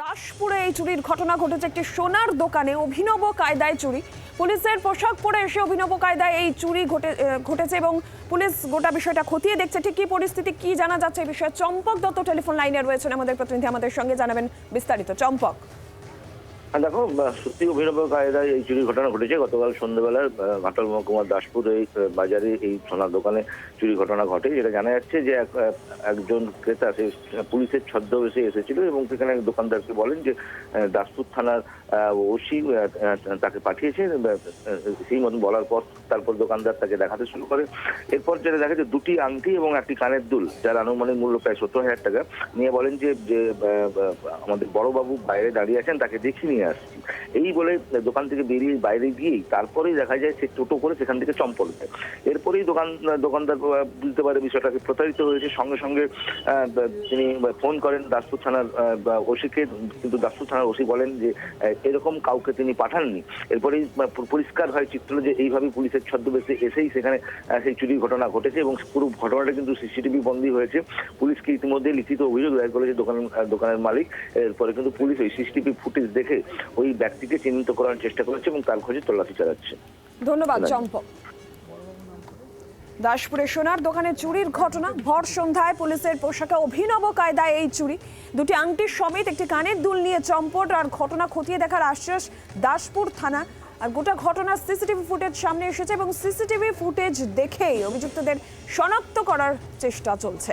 দাসপুরে এই চুরির ঘটনা ঘটেছে একটি সোনার দোকানে অভিনব কায়দায় চুরি। পুলিশের পোশাক পরে এসে অভিনব কায়দায় এই চুরি ঘটে ঘটেছে এবং পুলিশ গোটা বিষয়টা খতিয়ে দেখছে। ঠিক কি পরিস্থিতি, কি জানা যাচ্ছে এই বিষয়ে চম্পক দত্ত টেলিফোন লাইনে রয়েছেন আমাদের প্রতিনিধি। আমাদের সঙ্গে জানাবেন বিস্তারিত। চম্পক। দেখো সত্যি অভিনব কায়দায় এই চুরির ঘটনা ঘটেছে। গতকাল সন্ধ্যেবেলায় আহ, ঘাটাল মহকুমার দাসপুর এই বাজারে এই সোনার দোকানে চুরি ঘটনা ঘটে যেটা জানা যাচ্ছে যে এক- একজন ক্রেতা সে পুলিশের ছদ্মবেশে এসেছিল এবং সেখানে এক দোকানদারকে বলেন যে দাসপুর থানার ওসি তাকে পাঠিয়েছে সেই মতন বলার পর তারপর দোকানদার তাকে দেখাতে শুরু করে। এরপর যেটা দেখা যায় দুটি আংটি এবং একটি কানের দুল যার আনুমানিক মূল্য প্রায় সত্তর হাজার টাকা নিয়ে বলেন যে আমাদের বড়বাবু বাইরে দাঁড়িয়ে আছেন তাকে দেখিয়ে নিয়ে আসছি। এই বলে দোকান থেকে বেরিয়ে বাইরে গিয়েই তারপরেই দেখা যায় সে টোটো করে সেখান থেকে চম্পল দেয় এরপরেই দোকান, দোকানদার বুঝতে পারে বিষয়টাকে প্রতারিত হয়েছে। সঙ্গে সঙ্গে তিনি ফোন করেন দাসপুর থানার ওসিকে। কিন্তু দাসপুর থানার ওসি বলেন যে এরকম কাউকে তিনি পাঠাননি। এরপরেই পরিষ্কার হয় চিত্র যে এইভাবে পুলিশের ছদ্মবেশে এসেই সেখানে সেই চুরির ঘটনা ঘটেছে এবং পুরো ঘটনাটা কিন্তু সিসিটিভি বন্দী হয়েছে। পুলিশকে ইতিমধ্যে লিখিত অভিযোগ দায়ের করেছে দোকান, দোকানের মালিক। এরপরে কিন্তু পুলিশ ওই সিসিটিভি ফুটেজ দেখে ওই ব্যক্তিকে চিহ্নিত করার চেষ্টা করেছে এবং তার খোঁজে তল্লাশি চালাচ্ছে। ধন্যবাদ। চম্পক। দাসপুরে সোনার দোকানে চুরির ঘটনা। ভর সন্ধ্যায় পুলিশের পোশাকে অভিনব কায়দায় এই চুরি। দুটি আংটির সমেত একটি কানের দুল নিয়ে চম্পট আর ঘটনা খতিয়ে দেখার আশ্বাস দাসপুর থানা। আর গোটা ঘটনা সিসিটিভি ফুটেজ সামনে এসেছে এবং সিসিটিভি ফুটেজ দেখেই অভিযুক্তদের শনাক্ত করার চেষ্টা চলছে।